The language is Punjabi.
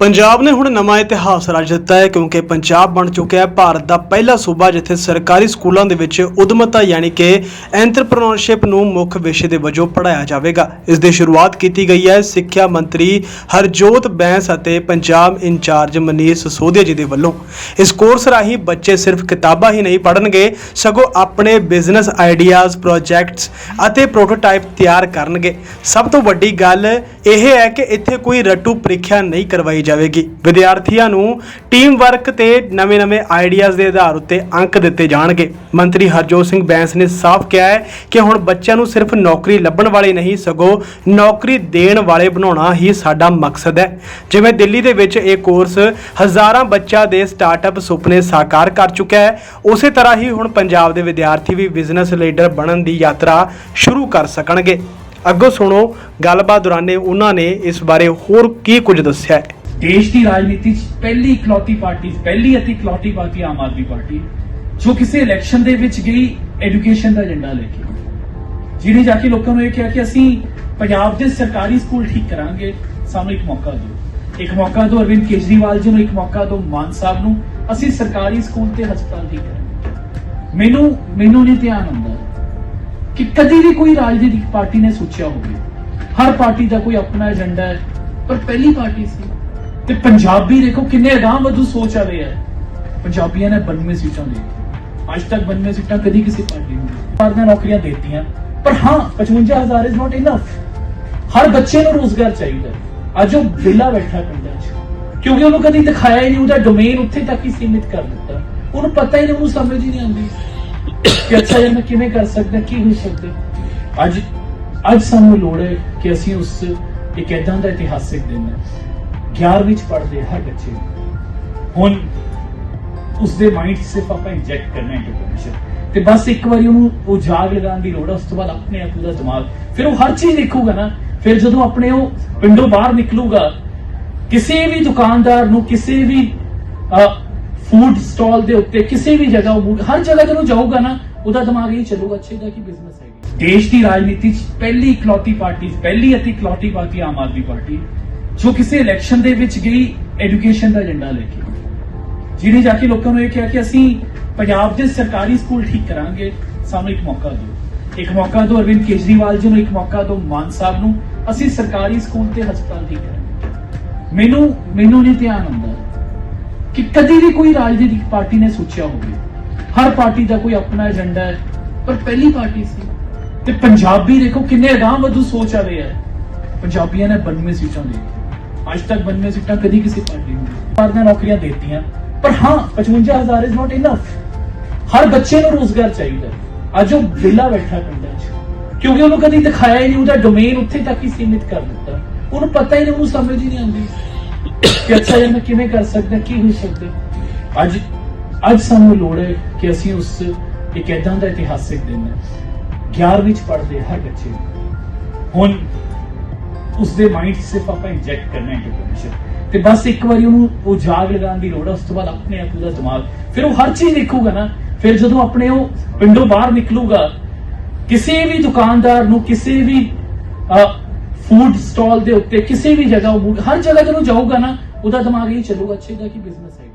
ਪੰਜਾਬ ਨੇ ਹੁਣ ਨਵਾਂ ਇਤਿਹਾਸ ਰਚ ਦਿੱਤਾ ਹੈ ਕਿਉਂਕਿ ਪੰਜਾਬ ਬਣ ਚੁੱਕਿਆ ਹੈ ਭਾਰਤ ਦਾ ਪਹਿਲਾ ਸੂਬਾ ਜਿੱਥੇ ਸਰਕਾਰੀ ਸਕੂਲਾਂ ਦੇ ਵਿੱਚ ਉਦਮਤਾ ਯਾਨੀ ਕਿ ਐਂਟਰਪ੍ਰੀਨਿਓਰਸ਼ਿਪ ਨੂੰ ਮੁੱਖ ਵਿਸ਼ੇ ਦੇ ਵਜੋਂ ਪੜ੍ਹਾਇਆ ਜਾਵੇਗਾ। ਇਸ ਦੀ ਸ਼ੁਰੂਆਤ ਕੀਤੀ ਗਈ ਹੈ ਸਿੱਖਿਆ ਮੰਤਰੀ ਹਰਜੋਤ ਬੈਂਸ ਅਤੇ ਪੰਜਾਬ ਇੰਚਾਰਜ ਮਨੀਸ਼ ਸੋਧਿਆ ਜੀ ਦੇ ਵੱਲੋਂ। ਇਸ ਕੋਰਸ ਰਾਹੀਂ ਬੱਚੇ ਸਿਰਫ ਕਿਤਾਬਾਂ ਹੀ ਨਹੀਂ ਪੜ੍ਹਨਗੇ, ਸਗੋਂ ਆਪਣੇ ਬਿਜ਼ਨਸ ਆਈਡੀਆਜ਼, ਪ੍ਰੋਜੈਕਟਸ ਅਤੇ ਪ੍ਰੋਟੋਟਾਈਪ ਤਿਆਰ ਕਰਨਗੇ। ਸਭ ਤੋਂ ਵੱਡੀ ਗੱਲ ਇਹ ਹੈ ਕਿ ਇੱਥੇ ਕੋਈ ਰੱਟੂ ਪ੍ਰੀਖਿਆ ਨਹੀਂ ਕਰਵਾਈ ਜਾਵੇਗੀ। ਵਿਦਿਆਰਥੀਆਂ ਨੂੰ ਟੀਮ ਵਰਕ ਤੇ ਨਵੇਂ-ਨਵੇਂ ਆਈਡੀਆਜ਼ ਦੇ ਆਧਾਰ ਉੱਤੇ ਅੰਕ ਦਿੱਤੇ ਜਾਣਗੇ। ਮੰਤਰੀ ਹਰਜੋਤ ਸਿੰਘ ਬੈਂਸ ਨੇ ਸਾਫ਼ ਕਿਹਾ ਹੈ ਕਿ ਹੁਣ ਬੱਚਿਆਂ ਨੂੰ ਸਿਰਫ ਨੌਕਰੀ ਲੱਭਣ ਵਾਲੇ ਨਹੀਂ, ਸਗੋਂ ਨੌਕਰੀ ਦੇਣ ਵਾਲੇ ਬਣਾਉਣਾ ਹੀ ਸਾਡਾ ਮਕਸਦ ਹੈ। ਜਿਵੇਂ ਦਿੱਲੀ ਦੇ ਵਿੱਚ ਇਹ ਕੋਰਸ ਹਜ਼ਾਰਾਂ ਬੱਚਾ ਦੇ ਸਟਾਰਟਅਪ ਸੁਪਨੇ ਸਾਕਾਰ ਕਰ ਚੁੱਕਿਆ ਹੈ, ਉਸੇ ਤਰ੍ਹਾਂ ਹੀ ਹੁਣ ਪੰਜਾਬ ਦੇ ਵਿਦਿਆਰਥੀ ਵੀ ਬਿਜ਼ਨਸ ਲੀਡਰ ਬਣਨ ਦੀ ਯਾਤਰਾ ਸ਼ੁਰੂ ਕਰ ਸਕਣਗੇ। ਅੱਗੋਂ ਸੁਣੋ, ਗੱਲਬਾਤ ਦੌਰਾਨੇ ਉਹਨਾਂ ਨੇ ਇਸ ਬਾਰੇ ਹੋਰ ਕੀ ਕੁਝ ਦੱਸਿਆ ਹੈ। ਦੇਸ਼ ਦੀ ਰਾਜਨੀਤੀ 'ਚ ਪਹਿਲੀ ਇਕਲੌਤੀ ਪਾਰਟੀ ਪਹਿਲੀ ਅਤੇ ਇਕਲੌਤੀ ਪਾਰਟੀ ਆਮ ਆਦਮੀ ਪਾਰਟੀ ਜੋ ਕਿਸੇ ਇਲੈਕਸ਼ਨ ਦੇ ਵਿੱਚ ਗਈ ਐਜੂਕੇਸ਼ਨ ਦਾ ਏਜੰਡਾ ਲੈ ਕੇ ਜਿਹਨੇ ਜਾ ਕੇ ਲੋਕਾਂ ਨੂੰ ਇਹ ਕਿਹਾ ਕਿ ਅਸੀਂ ਪੰਜਾਬ ਦੇ ਸਰਕਾਰੀ ਸਕੂਲ ਠੀਕ ਕਰਾਂਗੇ ਸਾਨੂੰ ਇੱਕ ਮੌਕਾ ਦਿਓ ਇੱਕ ਮੌਕਾ ਦਿਓ ਅਰਵਿੰਦ ਕੇਜਰੀਵਾਲ ਜੀ ਨੂੰ ਇੱਕ ਮੌਕਾ ਦਿਓ ਮਾਨ ਸਾਹਿਬ ਨੂੰ ਅਸੀਂ ਸਰਕਾਰੀ ਸਕੂਲ ਤੇ ਹਸਪਤਾਲ ਠੀਕ ਕਰਾਂਗੇ ਮੈਨੂੰ ਮੈਨੂੰ ਨਹੀਂ ਧਿਆਨ ਹੁੰਦਾ ਕਿ ਕਦੀ ਵੀ ਕੋਈ ਰਾਜਨੀਤਿਕ ਪਾਰਟੀ ਨੇ ਸੋਚਿਆ ਹੋਵੇ ਹਰ ਪਾਰਟੀ ਦਾ ਕੋਈ ਆਪਣਾ ਏਜੰਡਾ ਹੈ ਪਰ ਪਹਿਲੀ ਪਾਰਟੀ ਸੀ ਤੇ ਪੰਜਾਬੀ ਦੇਖੋ ਕਿੰਨੇ ਅਗਾਂਹ ਵਧੂ ਸੋਚ ਆ ਰਹੇ ਆ। ਪੰਜਾਬੀਆਂ ਨੇ 92 ਸੀਟਾਂ ਦੇ ਅੱਜ ਤੱਕ 92 ਸੀਟਾਂ ਕਦੀ ਕਿਸੇ ਪਾਰਟੀ ਨੂੰ ਪਰ ਨੇ ਨੌਕਰੀਆਂ ਦਿੱਤੀਆਂ। ਪਰ ਹਾਂ 55000 ਇਜ਼ ਨਾਟ ਇਨਫ ਹਰ ਬੱਚੇ ਨੂੰ ਰੋਜ਼ਗਾਰ ਚਾਹੀਦਾ। ਅੱਜ ਉਹ ਵਿਹਲਾ ਬੈਠਾ ਪਿੰਡਾਂ 'ਚ। ਕਿਉਂਕਿ ਉਹਨੂੰ ਕਦੀ ਦਿਖਾਇਆ ਹੀ ਨਹੀਂ ਉਹਦਾ ਡੋਮੇਨ ਉੱਥੇ ਤੱਕ ਹੀ ਸੀਮਿਤ ਕਰ ਦਿੱਤਾ। ਉਹਨੂੰ ਪਤਾ ਹੀ ਨਹੀਂ, ਉਹਨੂੰ ਸਮਝ ਹੀ ਨਹੀਂ ਆਉਂਦੀ। ਕਿ ਅੱਛਾ ਯਾਰ, ਮੈਂ ਕਿਵੇਂ ਕਰ ਸਕਦਾ, ਕੀ ਹੋ ਸਕਦਾ? ਅੱਜ ਅੱਜ ਸਾਨੂੰ ਲੋੜ ਹੈ ਕਿ ਅਸੀਂ ਉਸ ਇੱਕ ਏਦਾਂ ਦਾ ਇਤਿਹਾਸਿਕ ਦਿਨ ਹੈ। 11ਵੀਂ ਚ ਪੜਦੇ ਹਰ ਬੱਚੇ। ਹੁਣ ਉਸ ਦੇ ਮਾਈਂਡ ਸਿਰਫ ਆਪਾਂ ਇੰਜੈਕਟ ਕਰਨਾ ਹੈ ਇੰਟਰਪ੍ਰੀਨਰਸ਼ਿਪ ਤੇ ਬਸ ਇੱਕ ਵਾਰੀ ਉਹਨੂੰ ਉਹ ਜਾਗ ਲਗਾਉਣ ਦੀ ਲੋੜ ਹੈ ਉਸ ਤੋਂ ਬਾਅਦ ਆਪਣੇ ਆਪ ਉਹਦਾ ਦਿਮਾਗ। ਫਿਰ ਉਹ ਹਰ ਚੀਜ਼ ਦੇਖੂਗਾ ਨਾ। ਫਿਰ ਜਦੋਂ ਆਪਣੇ ਉਹ ਪਿੰਡੋਂ ਬਾਹਰ ਨਿਕਲੂਗਾ, ਕਿਸੇ ਵੀ ਦੁਕਾਨਦਾਰ ਨੂੰ, ਕਿਸੇ ਵੀ ਫੂਡ ਸਟਾਲ ਦੇ ਉੱਤੇ, ਕਿਸੇ ਵੀ ਜਗ੍ਹਾ ਉਹ ਹਰ ਜਗ੍ਹਾ ਜਦੋਂ ਜਾਊਗਾ ਨਾ, ਉਹਦਾ ਦਿਮਾਗ ਇਹ ਚੱਲੂਗਾ, ਅੱਛੇ ਦਾ ਕੀ ਬਿਜ਼ਨਸ ਹੈ ਦੇਸ਼ ਦੀ ਰਾਜਨੀਤੀ 'ਚ ਪਹਿਲੀ ਇਕਲੌਤੀ ਪਾਰਟੀ, ਪਹਿਲੀ ਅਤੇ ਇਕਲੌਤੀ ਪਾਰਟੀ ਆਮ ਆਦਮੀ ਪਾਰਟੀ। ਜੋ ਕਿਸੇ ਇਲੈਕਸ਼ਨ ਦੇ ਵਿੱਚ ਗਈ ਐਜੂਕੇਸ਼ਨ ਦਾ ਏਜੰਡਾ ਲੈ ਕੇ। ਜਿਹਨੇ ਜਾ ਕੇ ਲੋਕਾਂ ਨੂੰ ਇਹ ਕਿਹਾ ਕਿ ਅਸੀਂ ਪੰਜਾਬ ਦੇ ਸਰਕਾਰੀ ਸਕੂਲ ਠੀਕ ਕਰਾਂਗੇ, ਸਾਨੂੰ ਇੱਕ ਮੌਕਾ ਦਿਓ। ਇੱਕ ਮੌਕਾ ਦਿਓ ਅਰਵਿੰਦ ਕੇਜਰੀਵਾਲ ਜੀ ਨੂੰ, ਇੱਕ ਮੌਕਾ ਦਿਓ ਮਾਨ ਸਾਹਿਬ ਨੂੰ। ਅਸੀਂ ਸਰਕਾਰੀ ਸਕੂਲ ਤੇ ਹਸਪਤਾਲ ਠੀਕ ਕਰਾਂਗੇ। ਮੈਨੂੰ ਮੈਨੂੰ ਨਹੀਂ ਧਿਆਨ ਆਉਂਦਾ ਕਿ ਕਦੀ ਵੀ ਕੋਈ ਰਾਜਨੀਤਿਕ ਪਾਰਟੀ ਨੇ ਸੋਚਿਆ ਹੋਵੇ। ਹਰ ਪਾਰਟੀ ਦਾ ਕੋਈ ਆਪਣਾ ਏਜੰਡਾ ਹੈ, ਪਰ ਪਹਿਲੀ ਪਾਰਟੀ ਸੀ। ਤੇ ਪੰਜਾਬੀ ਦੇਖੋ ਕਿੰਨੇ ਅਗਾਂਹ ਵਧੂ ਸੋਚ ਆ ਰਹੇ ਆ। ਪੰਜਾਬੀਆਂ ਨੇ 92 ਸੀਟਾਂ ਦੇ ਅੱਜ ਤੱਕ 92 ਸੀਟਾਂ ਕਦੀ ਕਿਸੇ ਪਾਰਟੀ ਨੂੰ ਨਹੀਂ ਪਰ ਨੇ ਨੌਕਰੀਆਂ ਦਿੱਤੀਆਂ। ਪਰ ਹਾਂ 55000 ਇਜ਼ ਨਾਟ ਇਨਫ ਹਰ ਬੱਚੇ ਨੂੰ ਰੋਜ਼ਗਾਰ ਚਾਹੀਦਾ। ਅੱਜ ਉਹ ਵਿਹਲਾ ਬੈਠਾ ਪਿੰਡਾਂ 'ਚ। ਕਿਉਂਕਿ ਉਹਨੂੰ ਕਦੀ ਦਿਖਾਇਆ ਹੀ ਨਹੀਂ, ਉਹਦਾ ਡੋਮੇਨ ਉੱਥੇ ਤੱਕ ਹੀ ਸੀਮਿਤ ਕਰ ਦਿੱਤਾ। ਉਹਨੂੰ ਪਤਾ ਹੀ ਨਹੀਂ, ਉਹਨੂੰ ਸਮਝ ਹੀ ਨਹੀਂ ਆਉਂਦੀ। ਕਿ ਅੱਛਾ ਯਾਰ, ਮੈਂ ਕਿਵੇਂ ਕਰ ਸਕਦਾ, ਕੀ ਹੋ ਸਕਦਾ? ਅੱਜ ਅੱਜ ਸਾਨੂੰ ਲੋੜ ਹੈ ਕਿ ਅਸੀਂ ਉਸ ਇੱਕ ਏਦਾਂ ਦਾ ਇਤਿਹਾਸਿਕ ਦਿਨ ਹੈ। 11ਵੀਂ ਚ ਪੜ੍ਹਦੇ ਹਰ ਬੱਚੇ। ਹੁਣ ਉਸ ਦੇ ਮਾਈਂਡ 'ਚ ਸਿਰਫ ਆਪਾਂ ਇੰਜੈਕਟ ਕਰਨਾ ਹੈ ਇੰਟਰਪ੍ਰੀਨਰਸ਼ਿਪ ਤੇ ਬਸ ਇੱਕ ਵਾਰੀ ਉਹਨੂੰ ਉਹ ਜਾਗ ਲਗਾਉਣ ਦੀ ਲੋੜ ਹੈ, ਉਸ ਤੋਂ ਬਾਅਦ ਆਪਣੇ ਆਪ ਉਹਦਾ ਦਿਮਾਗ। ਫਿਰ ਉਹ ਹਰ ਚੀਜ਼ ਦੇਖੂਗਾ ਨਾ, ਫਿਰ ਜਦੋਂ ਆਪਣੇ ਉਹ ਪਿੰਡੋਂ ਬਾਹਰ ਨਿਕਲੂਗਾ, ਕਿਸੇ ਵੀ ਦੁਕਾਨਦਾਰ ਨੂੰ, ਕਿਸੇ ਵੀ ਫੂਡ ਸਟਾਲ ਦੇ ਉੱਤੇ, ਕਿਸੇ ਵੀ ਜਗ੍ਹਾ ਹਰ ਜਗ੍ਹਾ ਜਦੋਂ ਜਾਊਗਾ ਨਾ, ਉਹਦਾ ਦਿਮਾਗ ਇਹ ਚੱਲੂਗਾ, ਅੱਛੇ ਦਾ ਕੀ ਬਿਜ਼ਨਸ ਹੈ